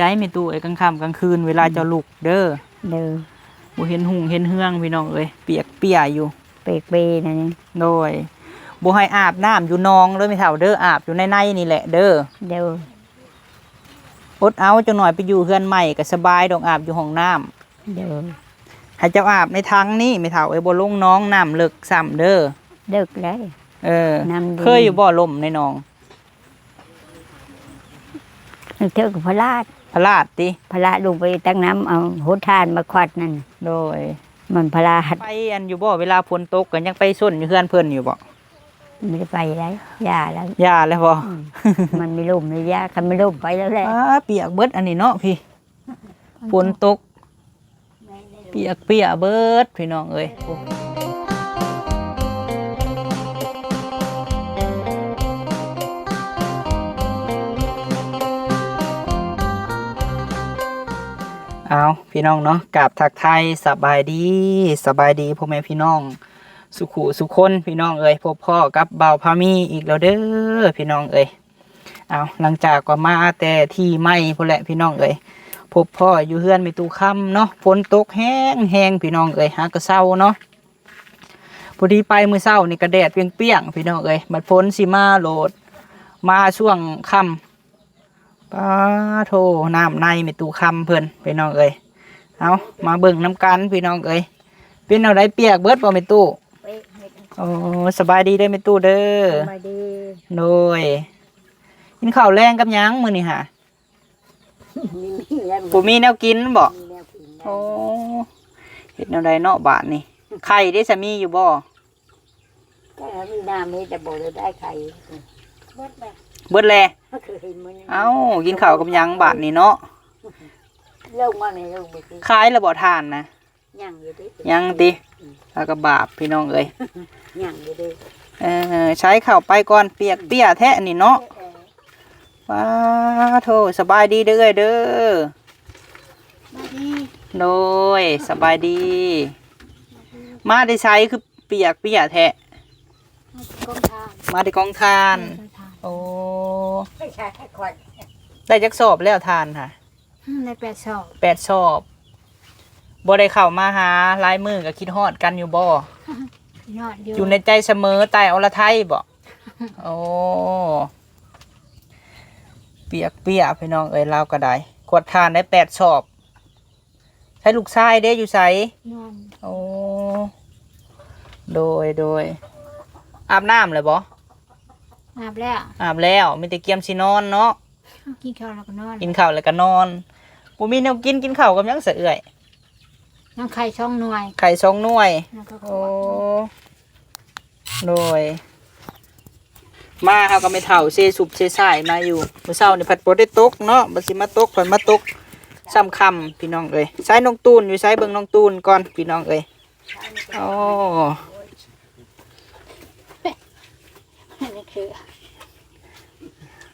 ได้ไม่ตู้ไอ้กลางค่ำกลางคืนเวลาเจะลุกเด้อเด้อบ่เห็นหุงเห็นเฮืองพี่น้องเอ้ยเปียกเปียอยู่ เปกเปนั่นนี่โดยบ่ให้อาบน้ำอยู่นองเลยไม่เท่าเด้ออาบอยู่ในในนี่แหละเด้อเด้ออดเอาจังหน่อยไปอยู่เฮือนใหม่ก็สบายดอกอาบอยู่ห้องน้ำเด้อให้เจ้าอาบในทังนี่ไม่เท่าไอ้บ่ลงน้องน้ำเลิกซ้ำเด้อเดึกเลยเออน้ำดีเคยอยู่บ่ล่มในหนองนึกเท่ากับพระราช พระลาดติพระราชลงไปตั้งน้ำเอาโหทานมาควัดนั่นโดยมันพระราชไปอันอยู่บ่เวลาฝนตกก็ยังไปส้นอยู่เฮือนเพิ่นอยู่บ่ไม่ได้ไปแล้วย่าแล้วย่าแล้วบ่อืมมันไม่ล่มไม่ยาคันไม่ล่มไปแล้วแหละ อ้าเปียกเบิดอันนี้เนาะพี่ฝนตก เปียกเปียเบิดพี่น้องเอ้ยโอ้ เอาพี่น้องเนาะกราบทักไทยสบายดีสบายดีพ่อแม่พี่น้อง สุขุสุคนพี่น้องเอ้ยพบพ่อกับเบาพามีอีกแล้วเด้อพี่น้องเอ้ยเอาหลังจากก็มาแต่ที่ไม่พุ่นแหละพี่น้องเอ้ยพบพ่ออยู่เฮือนไม่ตูค่ำเนาะฝนตกแห้งแห้งพี่น้องเอ้ยหากระเศร้าเนาะพอดีไปมือเศร้านี่กระแดดเปรี้ยงพี่น้องเอ้ยบัดฝนสิมาโหลด มาช่วงค่ำ ป้าโทน้ำในไม่ตู้ค่ำเพิ่นพี่น้องเอ้ยเอามาเบิ่งน้ำกันพี่น้องเอ้ยเป็นเอาได้เปียกเบิดบ่ไม่ตู้โอ้สบายดีได้อแม่ตู้เด้อมาดีโดยกินข้าวแรงกับหยังมื้อนี่ค่ะมีมีแล้วบ่มีแนวกินบ่มีแนวกินโอ้เฮ็ดแนวใดเนาะบาดนี่ไข่ได้สามีอยู่บ่ก็มีน้ำมีแต่บ่ได้ได้ไข่ เบิดแบบเบิดแลเคยเห็นมันเอ้ากินข้าวกับหยังบาดนี่เนาะเล่ามาในเล่าไปสิขายแล้วบ่ทานนะย่างอยู่ดิยังติแล้วก็บาปพี่น้องเอ้ยย่างอยู่ดิเออใช้ข้าวไปก่อนเปียกเปียแท้นี่เนาะว้าโทสบายดีเด้อเอ้ยเด้อมาดีโดยสบายดี มาได้ใช้คือเปียกเปียแท้กองทานมาได้กองทาน โอ้ไม่ใช่แค่คนได้จักสอบแล้วทานค่ะในแปดสองแปดสอบบ่ได้เข้ามาหาลายมือกับคิดฮอดกันอยู่บ่ยอดอยู่อยู่ในใจเสมอใต้อรไทยบ่โอ้เปียกเปียพี่น้องเอ้ยเราก็ได้ขวดทานได้แปดสอบใช้ลูกชายเด้อยู่ไสนอนโอ้ โดย โดย อาบน้ำเลยบ่อาบแล้วอาบแล้วมีแต่เกียมสินอนเนาะกินข้าวแล้วก็นอนกินข้าวแล้วก็นอนบ่มีแนวกินกินข้าวกับหยังเสะเอื่อยน้ำไข่ช่องหน่วยไข่สองหน่วย แล้วก็โอ้โดย มาเฮาก็ไม่เท่าเซสุบเซสายมาอยู่มื้อเช้านี่ผัดบ่ได้ตกเนาะบ่สิมาตกเพิ่นมาตกซ้ำค่ำพี่น้องเอ้ยใช้น้องตูนอยู่ใช้เบิ่งน้องตูนก่อนพี่น้องเอ้ยโอ้ นี่คือ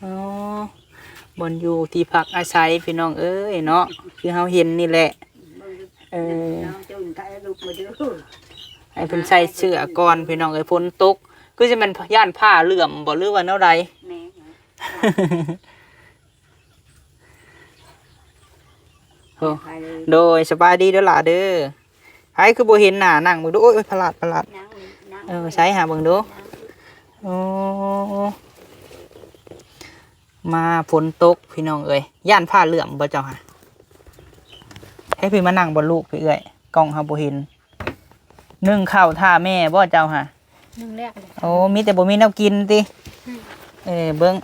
อ๋อบนอยู่ที่พักอาศัยพี่น้องเอ้ยเนาะคือเฮาเห็นนี่แหละ เออน้องจุนไข่ลูกมาดูให้เพิ่นใส่เสื้อก่อนพี่น้องเอ้ยฝนตกคือจะมันย่านผ้าเหลื่อมบ่หรือว่าแนวใดแม่โอ้ไข่เลยโดยสบายดีเด้อล่ะเด้อไผคือบ่เห็นหน้านั่งเบิ่งดูโอ้ยพลาดพลาดนั่งนั่งเออใช้หาเบิ่งดู โอ้มาฝนตกพี่น้องเอ้ยย่านผ้าเหลื่อมบ่เจ้าค่ะให้พี่มานั่งบนลูกพี่เอ้ยกล้องเฮาบ่เห็นนึ่งข้าวท่าแม่บ่เจ้าค่ะนึ่งแรกเลยโอ้มีแต่บ่มีแนวกินติอืมเออเบิ่ง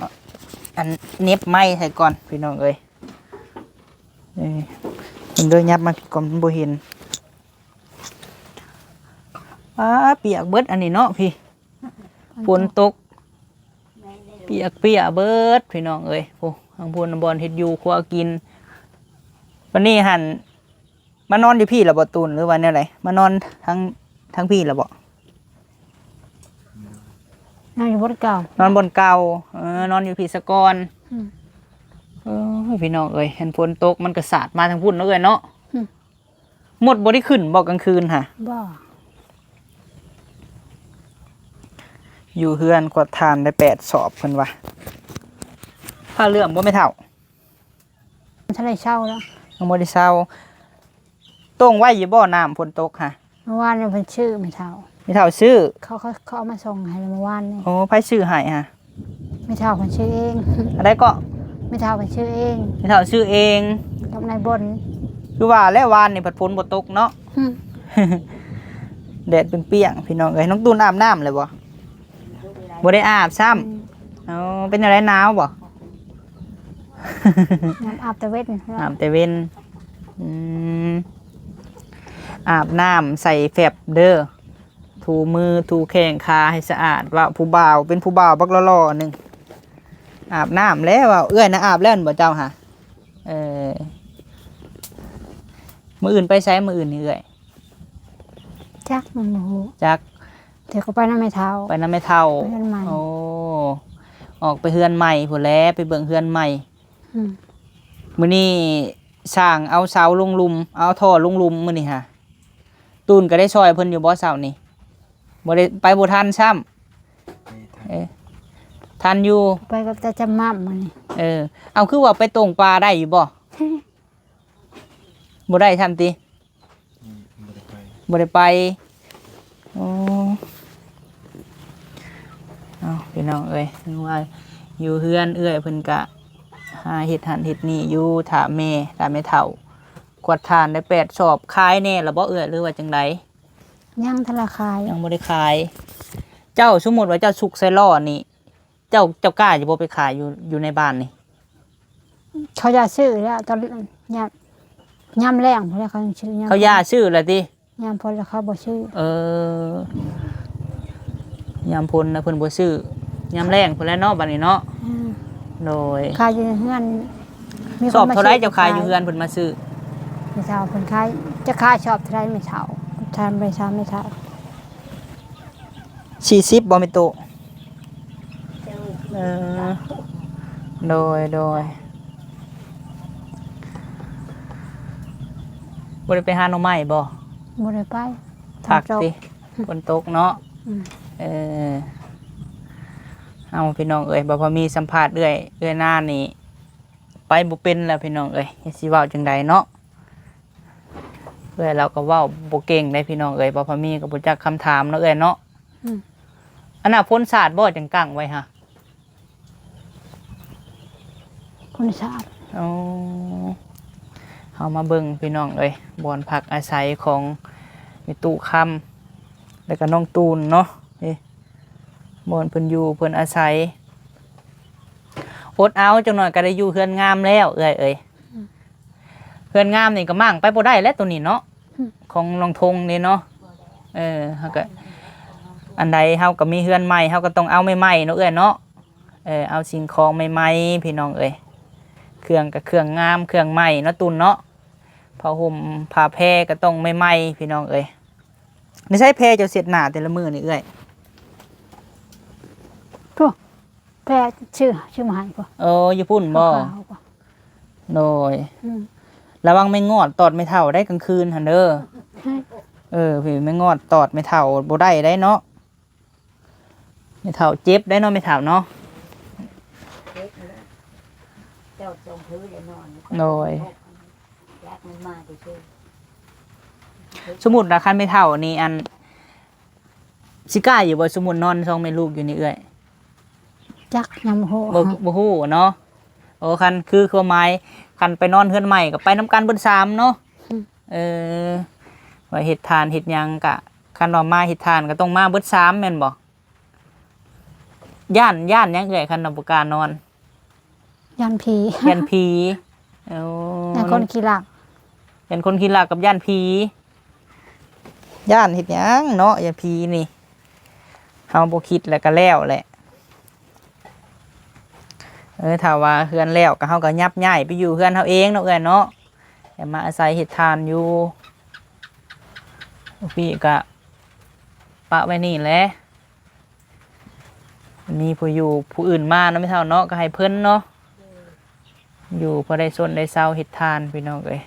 อันเน็บไม้ใส่ก่อนพี่น้องเอ้ยเออมันเดินยับมาพี่ก่อนมันบ่เห็นอ้าเปียกเบิดอันนี้เนาะพี่ ฝนตก เปียกเปียเบิดพี่น้องเอ้ยโอ้ทางพูนบอลเฮ็ดอยู่ครัวกิน วันนี้หันมานอนอยู่พี่ละบ่ตูนหรือว่าแนวไหนมานอนทั้งทั้งพี่ละบ่นั่งอยู่บนเก่า นอนบนเก่าเออนอนอยู่พี่สะกอนอืมเออพี่น้องเอ้ยเห็นฝนตกมันก็สาดมาทางพุ่นเนาะเอ้ยเนาะอืมหมดบ่ได้ขึ้นบ่กลางคืนค่ะบ่ อยู่เฮือนกวาดทานได้แปดสอบเพิ่นว่าผ้าเหลื่อมบ่ไม่เท่าทะเลเช่าแล้วยังบ่ได้เซาต้งไว้อยู่บ่น้ำฝนตกค่ะเมื่อวานเนี่ยเป็นชื่อไม่เท่ามีเท่าซื้อเขาเขาเขาเอามาส่งให้เมื่อวานนี่โอ้ไผซื้อให้ฮะไม่เท่าเป็นชื่อเองอะไรก็ไม่เท่าเป็นชื่อเองมีเท่าซื้อเองกับนายบนคือว่าแล้ววานนี่ผัดฝนบ่ตกเนาะอืมแดดเปรี้ยงๆพี่น้องเอ้ยน้องตูนอาบน้ำเลยบ่ บ่ได้อาบซ้ำเอาเป็นอะไรหนาวบ่ น้ำอาบตะเวนอาบแต่เว้นอืมอาบน้ำใส่แฟบเด้อถูมือถูแข้งขาให้สะอาดว่าผู้บ่าวเป็นผู้บ่าวบักล่อๆหนึ่งอาบน้ำแล้วว่าเอื้อยนะอาบแล้วนั่นบ่เจ้าค่ะเออมืออื่นไปใช้มืออื่นนี่เอื้อย จักมันโมโหจัก เดี๋ยวก็ไปน้ำไม่เท่าไปน้ำไม่เท่าไปเฮือนใหม่โอ้ออกไปเฮือนใหม่ผู้นแหล้วไปเบิ่งเฮือนใหม่อืมมื้อนี้สร้างเอาเสาลงหลุม เอาท่อลงหลุมมื้อนี้ฮะตูนก็ได้ช่วยเพิ่นอยู่บ่เสานี่บ่ได้ไปบ่ทันซ้ำเอ๊ะทันอยู่ ไปกับแต่จำมั่มมันนี่ เออ เอาคือว่าไปตรงปลาได้อยู่บ่ บ่ได้ทำติบ่ได้ไปโอ้เอา พี่น้องเอ้ยนึกว่าอยู่เฮือนเอื้อยเพิ่นกะหาเฮ็ดหันเฮ็ดนี่อยู่ถาแม่ถาแม่เฒ่ากวาดทานได้แปดสอบขายแน่แล้วบ่เอื้อยหรือว่าจังไดย่างธนาคารยังบ่ได้ขาย เจ้าสมมุติว่าเจ้าสุกใส่ล้อนี่ เจ้าเจ้ากล้าจะบ่ไปขายอยู่อยู่ในบ้านนี่เขาจะซื้อแล้วตอนยามยามแรงเพราะเขายังชื่อยามเขาย่าชื่อแล้วติยามพอแล้วเขาบอกชื่อเออยามพลนะเพิ่นบ่ซื้อ ยามแรงเพิ่นแหล้วเนาะบัดนี้เนาะอืมโดยขายอยู่ในเฮือนมีคนสอบมเท่าไรซื้เจ้าขายอยู่เฮือนเพิ่นมาซื้อไม่เท่าคนขายจะขายชอบเท่าไรไม่เท่าทานไปทานไม่เท่า40บ่แม่นโตเออโดยโดยบ่ได้ไปหาหน่อไม้บ่บ่ได้ไปผักทำจบสิฝนตกเนาะอืม เออ เอาพี่น้องเอ้ยบ่พอมีสัมภาษณ์เอ้อยเอ้อยหน้านี่ไปบ่เป็นแล้วพี่น้องเอ้ยสิเว้าจังใดเนาะเอ้อยเราก็เว้าบ่เก่งได้พี่น้องเอ้ยบ่พอมีก็บ่จักคำถามเนาะเอ้อยเนาะอืมอันน่ะพ้นศาสตร์บ่จังกังไว้ฮะคนสะอาดเอาเอามาเบิ่งพี่น้องเอ้ยบ่อนพักอาศัยของมีตู้คำแล้วก็น้องตูนเนาะนี่ บ่อนเพิ่นอยู่เพิ่นอาศัยอดเอาจังหน่อยก็ได้อยู่เฮือนงามแล้ว เอ้ยเอ้ยเฮือนงามนี่ก็มั่งไปบ่ได้แล้วตัวนี้เนาะของน้องทงนี่เนาะเออเฮาก็อันใดเฮาก็มีเฮือนใหม่เฮาก็ต้องเอาใหม่ๆเนาะเอ้ยเนาะเออเอาสิ่งของใหม่ๆพี่น้องเอ้ยเครื่องกับเครื่องงามเครื่องใหม่เนาะตุนเนาะผ้าห่มผ้าแพรก็ต้องใหม่ๆพี่น้องเอ้ยนี่ใช้แพรเจะเสร็จหนาแต่ละมือนี่เอ้ย แพ้ชื่อชื่อมาให้ป่ะเอออยู่พุ่นบ่ขาวๆป่ะโดยอืมระวังไม่งอดตอดไม่เท่าได้กลางคืนหันเด้อใช่เออพี่ไม่งอดตอดไม่เท่าบ่ได้ได้เนาะไม่เท่าเจ็บได้เนาะไม่เท่าเนาะเจ้าทรงพื้นเลยนอนโดย รักมันมากที่สุดสมมุติราคาไม่เท่านี่อันสิกล้าอยู่บ่สมมุตินอนซองแม่ลูกอยู่นี่เอ้ย จักยำโหบ่บ่ฮู้เนาะโอ้คันคือความหมายคันไปนอนเฮือนใหม่ก็ไปน้ำกันเบิดสามเนาะเออว่าเฮ็ดทานเฮ็ดหยังกะคันว่ามาเฮ็ดทานก็ต้องมาเบิดสามแม่นบ่ย่านย่านหยังเอ่ยคันว่าบ่กล้านอนยันผีย่านผีโอ้แต่คนขี้หลักย่านคนขี้ลากับย่านผีย่านเฮ็ดหยังเนาะย่านผีนี่เฮาบ่คิดแล้วก็แล้วแหละ เออถ้าว่าเฮือนแล้วก็เฮาก็ยับย้ายไปอยู่เฮือนเฮาเองเนาะเอ้ยเนาะอย่ามาอาศัยเฮ็ดทานอยู่พี่ก็ปะไว้นี่แหละมีผู้อยู่ผู้อื่นมาเนาะไม่เท่าเนาะก็ให้เพิ่นเนาะอยู่พอได้สนได้เศร้าเฮ็ดทานพี่น้องเอ้ย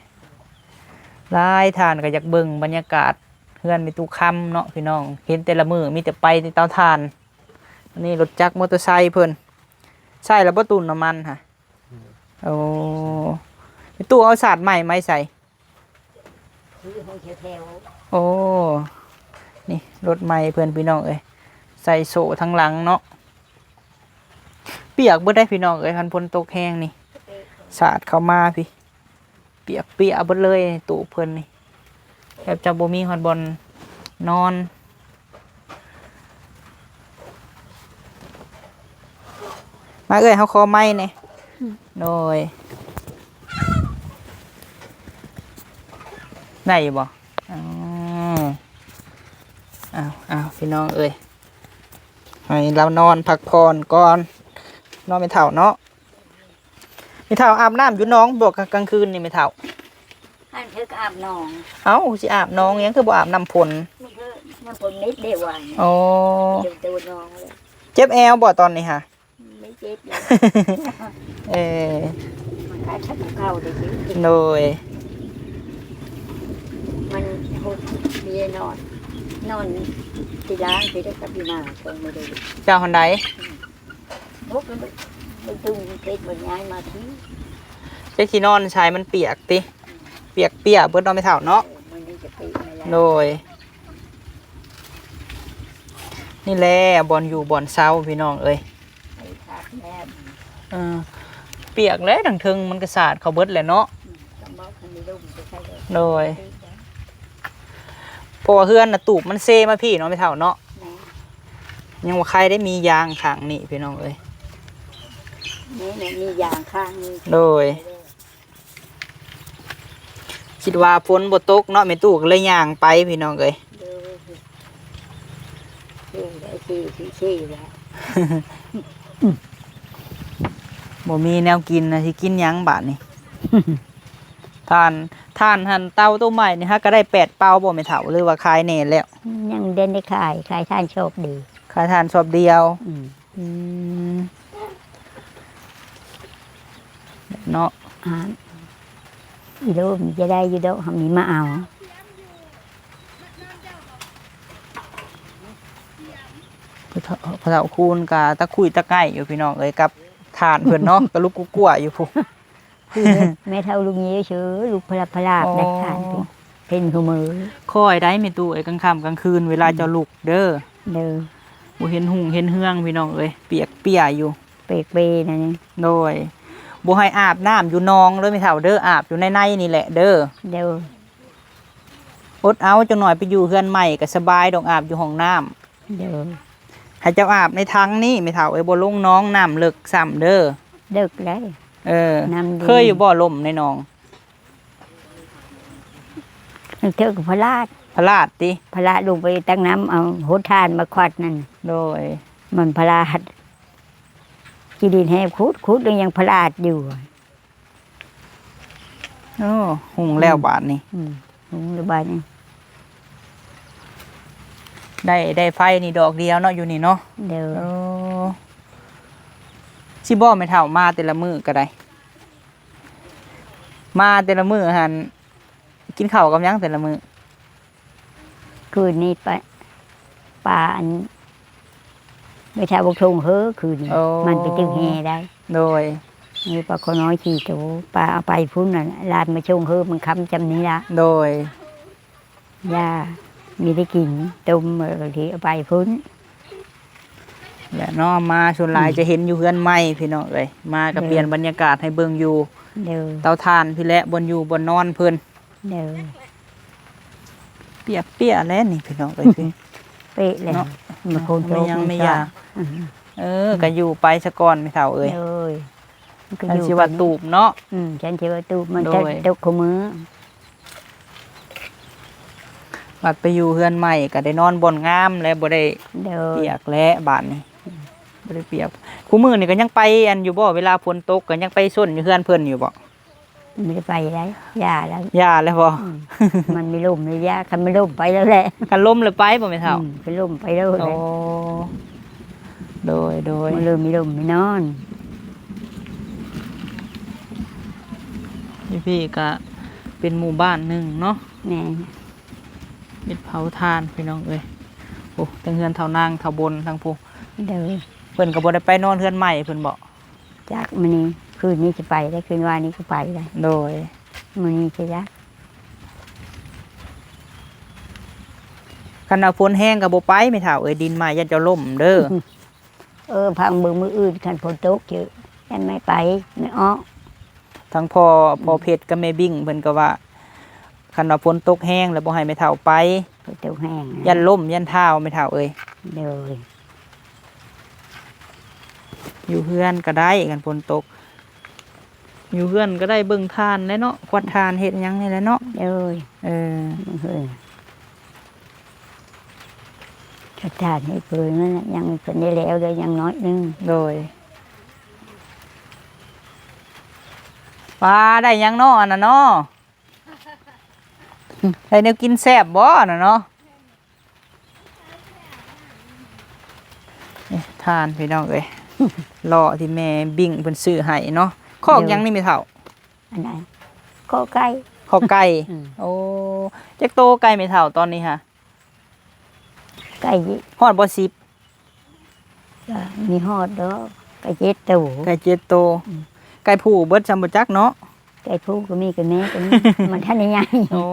ลายทานก็อยากเบิ่งบรรยากาศเฮือนในตู้ค่ำเนาะพี่น้องเห็นแต่ละมือมีแต่ไปในเตาถ่านนนี้รถจักรมอเตอร์ไซค์เพิ่น ใช่แล้วบ่ตุนน้ำมันค่ะโอ้ไปตู้เอาศาสตร์ใหม่ไหมใส่คือห้องแถวโอ้นี่รถใหม่เพื่อนพี่น้องเอ้ยใส่โซ่ทั้งหลังเนาะเปียกเบิดได้พี่น้องเอ้ยพันพนตกแห้งนี่สาดเข้ามาพี่ เปียกเปียกเบิดเลยตู่เพิ่นนี่แทบจะบ่มีฮอนบอลนอน มาเอ้ยเฮาขอไม้เนี่ยโดยได้อยู่บ่อ๋ออ้าวอ้าวพี่น้องเอ้ยให้เรานอนพักผ่อนก่อน นอนไม่เท่าเนาะไม่เท่าอาบน้ำอยู่น้องบอกกลางคืนนี่ไม่เท่าอันเธอก็อาบน้อง เอ้าสิอาบน้องยังคือบ่อาบน้ำพลมันก็น้ำฝนนิดเดียววันโอ้เดี๋ยวตัวน้องเลยเจ็บแอวบ่ตอนนี้ฮะ ไม่เจ็บเลยเออมันขายชักเข้าได้สิโดยมันหุดมีนอน นอนที่ร้านไปได้กับพี่นาคงไม่ได้เจ้าคนใดพวกมันมันตึงเป็ดมันย้ายมาที่เจ้าที่นอนชายมันเปียกติเปียกเปียกเบิดนอนไม่เท่าเนาะมันนี่จะปีไม่ได้โดยนี่แหละบอลอยู่บอลเศร้าพี่น้องเอ้ยไอ้ขาด แม่เออเปียกแล้วดังทึงมันกระสาดเขาเบิดแหละเนาะสมองคันนี้ลุ่มจะใช่เลยโดย เพราะว่าเฮือนน่ะตูบมันเซมาพี่เนาะไม่เท่าเนาะยังว่าใครได้มียางขังนี่พี่น้องเอ้ยนี่เนี่ยมียางข้างนี้โดย คิดว่าฝนบ่ตกเนาะแม่ตู้ก็เลยย่างไปพี่น้องเอ้ย เด้อเด้อได้ที่ที่ที่แล้ว บ่มีแนวกินนะสิกินหยังบาดนี่ ทานทานหันเตาตัวใหม่นี่ฮะก็ได้แปดเป้าบ่แม่เฒ่าหรือว่าขายแน่แล้วยังเดินได้ขายขายท่านโชคดีขายทานชอบเดียวอืมอืมเนาะอ่าอีโลมจะได้อยูโดทำนี้มาเอาพระเฒ่าพระเฒ่าคูณกับตะคุยตะไก่อยู่พี่น้องเอ้ยกับ ทานเพิ่นเนาะกับลูกกุ๊กกัวอยู่พุคือแม่เท่าลุงเยอะเชื้อลูกพลาพลาบอ๋อได้ทานเป็นเป็นขมือคอยได้แม่ตู้ไอ้กลางค่ำกลางคืนเวลาเจะลุกเด้อเด้อบ่เห็นหุงเห็นเฮืองพี่น้องเอ้ยเปียกเปียอยู่เปกเปนั่นนี่โดยบ่ให้อาบน้ำอยู่นองเลยไม่เท่าเด้ออาบอยู่ในในนี่แหละเด้อเด้ออดเอาจังหน่อยไปอยู่เฮือนใหม่ก็สบายดอกอาบอยู่ห้องน้ำเด้อ ให้เจ้าอาบในทังนี่ไม่เท่าเอ้ยบ่ลงน้องน้ำเลิกซ้ำเด้อเด็กเลย เออน้ำดี เคยอยู่บ่อล่มในหนองนึกเท่ากับพลาดพระลาดติพลาดลงไปตั้งน้ำเอาโหดทานมาควัดนั่นโดย มันพลาดกีดินแห้คุดคุดแล้วยังพลาดอยู่ โอ้หุงแล้วบาดนี่อืมลุงระบายนี่ ได้ได้ไฟนี่ดอกเดียวเนาะอยู่นี่เนาะเด้อโอ้สิบ่ไม่เท่ามาแต่ละมื้อก็ได้ มาแต่ละมื้อหันกินข้าวกับหยังแต่ละมื้อคืนนี้ไปป่าอันไม่ใช่บุกทงเฮ้อคืนนี้มันไปจึงแห่ได้โดยนี่ปลาเขาน้อยขี่โตปลาเอาไปพุ่นน่ะลานมาชงเฮ้อมันค้ำจำนี้ละโดยย่า มีได้กินต้มเออที่เอาไปพุ่นและเนาะมาชวนหลายจะเห็นอยู่เฮือนใหม่พี่น้องเอ้ยมาก็เด้อเปลี่ยนบรรยากาศให้เบิ่งอยู่เด้อเตาถ่านพี่แหละบนอยู่บนนอนเพิ่นเด้อเปียกเปียแล้วนี่พี่น้องเอ้ยพี่เป๊ะเลยเนาะมาโคนโตไม่ยังไม่อยากอืมเออก็อยู่ไปซะก่อนไม่เท่าเอ้ยเอ้ยมันก็อันอยู่สิว่าตูบเนาะอืมฉันชื่อว่าตูบมันโดจะยตกขมือ บัดไปอยู่เฮือนใหม่ก็ได้นอนบ่นงามและบ่ได้เด้อเปียกและบาดนี้บ่ได้เปียกคู่มือนี่ก็ยังไปอันอยู่บ่เวลาฝนตกก็ยังไปส้นอยู่เฮือนเพิ่นอยู่บ่ไม่ได้ไปแล้วย่าแล้วย่าแล้วบ่อืมมันไม่ล่มเลยย่าคันไม่ล่มไปแล้วแหละกันล้มเลยไปบ่แม่เฒ่าอืมไปล่มไปแล้วโอ้เลยโดยโดยมันเลยไม่ล่มไม่นอนพี่พี่ก็เป็นหมู่บ้านหนึงเนาะแม่มิดเผาทานพี่น้องเอ้ยโอ้ทั้งเฮือนเท่านางเท่าบนทั้งผู้เด้อเพิ่นก็บ่ได้ไปนอนเฮือนใหม่เพิ่นบอกจากมันนี่คืนนี้จะไปได้คืนวานนี้ก็ไปได้โดยมื้อนี้จะยักคันเอาฝนแห้งก็บ่ไปไม่เท่าเอ้ยดินมายันจะล่มเด้อเออพังเบิ่งมืออื่นคันฝนตกเยอะยันไม่ไปไม่ออกทั้งพอพอเพชรกับแม่บิ่งเพิ่นก็ว่า คันว่าฝนตกแห้งแล้วบ่ให้ไม่เท่าไปฝนตกแห้งยันล่มยันเท้าไม่เท่าเอ้ยเด้ออยู่เฮือนก็ได้กันฝนตก อยู่เฮือนก็ได้เบิ่งทานแหล้วเนาะควัดทานเฮ็ดหยังนี่แหละเนาะเด้อเออเฮ้ยกระดาษให้เปิดนั่นน่ะยังเพิ่นได้แล้วเลยยังน้อยหนึงโดยปลาได้หยังเนาะอันน่ะเนาะ ได้แนวกินแซ่บบ่น่ะเนาะนี่ทานพี่น้องเอ้ยรอที่แม่บิ่งเพิ่นซื้อให้เนาะคอกหยังนี่ไม่เท่า อันไหนก็ใกล้คอกไก่อืมโอ้จักโตไก่ไม่เท่าตอนนี้ค่ะใกล้ยิฮอดบ่สิบก็มีฮอดดอกใกล้เจ็ดตัวไก่เจ็ดโตไก่ผู้เบิดจำบ่จักเนาะใกล้ผู้ก็มีกับแม่ก็มีมันท่านใหญ่โอ้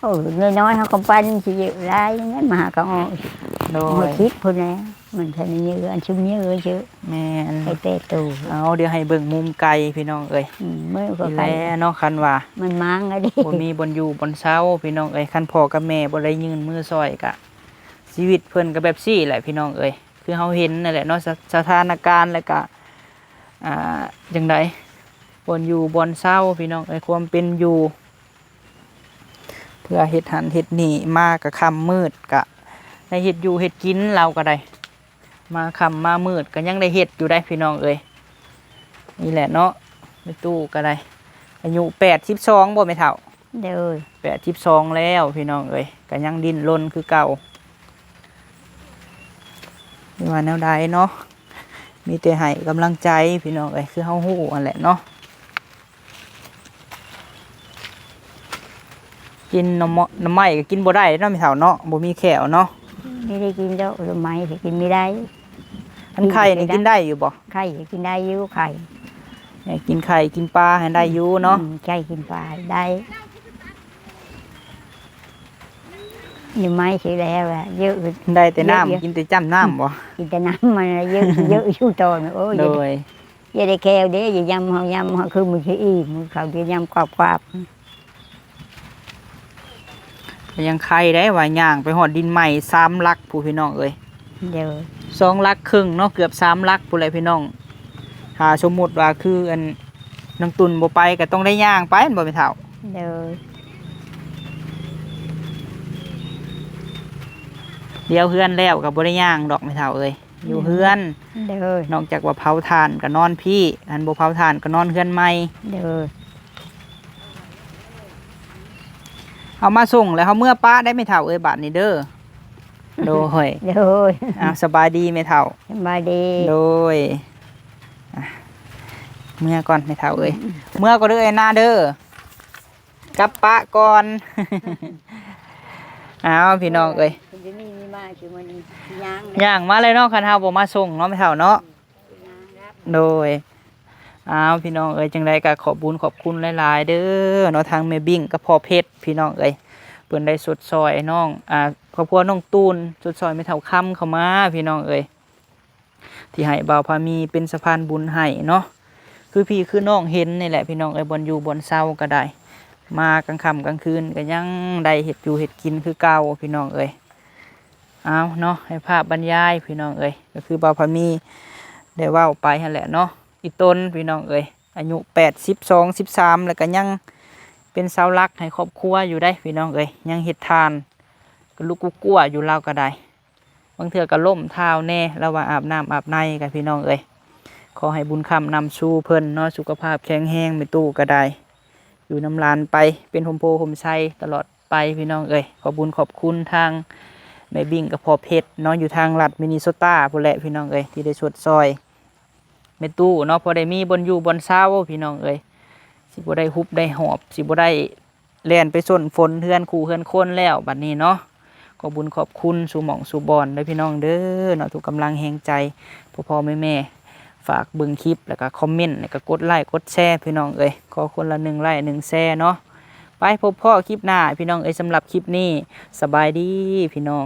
โอ้น้อยๆเขาก็ปั้นสิเยอะหลายงั้นมาหาก็ออกโดมายคิดพุ่นแล้วมันท่านเยอะอันชุ่มเยอะเยอะแม่นไก่เตะตัวเอาเดี๋ยวให้เบิ่งมุมไก่พี่น้องเอ้ยอืมเมื่อก็นี่แหไก่ละเนาะคันว่า มันมางอะดิบ่มีบนอยู่บนเช้าพี่น้องเอ้ยคันพ่อกับแม่บ่ได้ยืนมือซอยกะชีวิตเพิ่นก็แบบซี่แหละพี่น้องเอ้ยคือเฮาเห็นนั่นแหละเนาะสสถานการณ์แล้วก็อ่าจังไดบนอยู่บนเช้าพี่น้องเอ้ยความเป็นอยู่ เพื่อเฮ็ดหันเฮ็ดนี่มาก็ค่ำมืดก็ได้เฮ็ดอยู่เฮ็ดกินเราก็ได้มาค่ำมามืดก็ยังได้เฮ็ดอยู่ได้พี่น้องเอ้ยนี่แหละเนาะในตู้ก็ได้อายุแปดสิบสองบ่ไม่เท่าเด้อแปดสิบสองแล้วพี่น้องเอ้ยก็ยังดิ้นรนคือเก่าไม่ว่าแนวใดเนาะมีแต่ให้กำลังใจพี่น้องเอ้ยคือเฮาฮู้อันแหละเนาะ กินน้ำมะน้ำไม้ก็กินบ่ได้เนาะไม่เท่าเนาะบ่มีแขวเนาะไม่ได้กินดอกหรือไม้ที่กินไม่ได้อันไข่นี่กินได้อยู่บ่ไข่กินได้อยูไข่เนี่ยกินไข่กินปลาให้ได้อยู่เนาะอืมไก่กินปลาได้หรือไม้สีแล้วอะเยอะได้แต่น้ำเยอะๆกินแต่จ้ำน้ำบ่กินแต่น้ำมันอะเยอะเยอะอยู่ตอนโอ้ยโดยอย่าได้แควเด้อย่ายำเฮายำเฮาคือมือขี้อีมือเขาจะยำกรอบกรอบก็ ยังไข่ได้ว่าย่างไปหอดดินใหม่สามลักผู้พี่น้องเอ้ยๆเดี๋ยวสองลักครึ่งเนาะเกือบสามลักผู้ไรพี่น้องหาสมมุติว่าคืออันน้องตุนบ่ไปก็ต้องได้ย่างไปแม่นบ่ไปเท่าเดี๋ยวเดี๋ยวเฮือนแล้วก็บ่ได้ย่างดอกไม่เท่าเอ้ยอยู่เฮือนเดี๋ยวนอกจากว่าเผาถ่านก็นอนพี่อันบ่เผาถ่านก็นอนเฮือนใหม่เดี๋ยว เอามาส่งแล้วเฮาเมื่อป้าได้ไม่เท่าเอ้ยบาดนี้เด้อโดยเดี๋ยวอ่าสบายดีไม่เท่าสบายดีโดยอะเมื่อก่อนไม่เท่าเอ้ยเมื่อก็เด้อไอ้หน้าเด้อกลับปะก่อนเอาพี่น้องเอ้ยคุณจะมีมีมาคือมันย่างย่างมาเลยเนาะคันเฮาบ่มาส่งเนาะไม่เท่าเนาะโดยเอาพี่น้องเอ้ยจังไดก็ขอบุญขอบคุณหลายๆ เด้อเนาะทางแม่บิ่งกับพ่อเพชรพี่น้องเอ้ยเพิ่นได้สดซอยน้องอ่าครอบครัวน้องตูนสุดซอยไม่เท่าค่ำเข้ามาพี่น้องเอ้ยที่ให้บ่าวพามีเป็นสะพานบุญให้เนาะคือพี่คือน้องเห็นนี่แหละพี่น้องเอ้ยบนอยู่บนเศร้าก็ได้ มากลางค่ำกลางคืนก็ยังได้เห็ดอยู่เห็ดกินคือเก่าพี่น้องเอ้ยเอาเนาะให้ภาพบรรยายพี่น้องเอ้ยก็คือบ่าวพามีได้ว่าไปหั่นแหละเนาะ อีต้นพี่น้องเอ้ยอายุแปดสิบสองสิบสามแล้วก็ยังเป็นเสาหลักให้ครอบครัวอยู่ได้พี่น้องเอ้ยยังเห็ดทานก็ลูกกุ๊กกัวอยู่เราก็ได้บางเทื่อก็ล่มเท้าแน่แล้วว่าอาบน้ำอาบในกับพี่น้องเอ้ยขอให้บุญคำนำชูเพิ่นเนาะสุขภาพแข็งแรงไม่ตู้ก็ได้ อยู่น้ำลานไปเป็นโฮมโพโฮมไซตลอดไปพี่น้องเอ้ยขอบุญขอบคุณทางแม่บิ่งกับพ่อเพชรเนาะอยู่ทางรัฐมินิโซตาพุ่นแหละพี่น้องเอ้ยที่ได้สวดซอย แม่ตู้เนาะพอได้มีบนอยู่บนเศร้าพี่น้องเอ้ยสิบ่ได้ฮุบได้หอบ สิบ่ได้แล่นไปส้นฝนเฮือนคู่เฮือนคนแล้วบัดนี้เนาะขอบุญขอบคุณสู่หม่องสู่บอนเด้อพี่น้องเด้อเนาะทุกกำลังแห่งใจพ่อพ่อแม่แม่ฝากเบิ่งคลิปแล้วก็คอมเมนต์แล้วก็กดไลค์กดแชร์พี่น้องเอ้ยขอคนละหนึ่งไลค์หนึ่งแชร์เนาะไปพบพ่อคลิปหน้าพี่น้องเอ้ยสำหรับคลิปนี้สบายดีพี่น้อง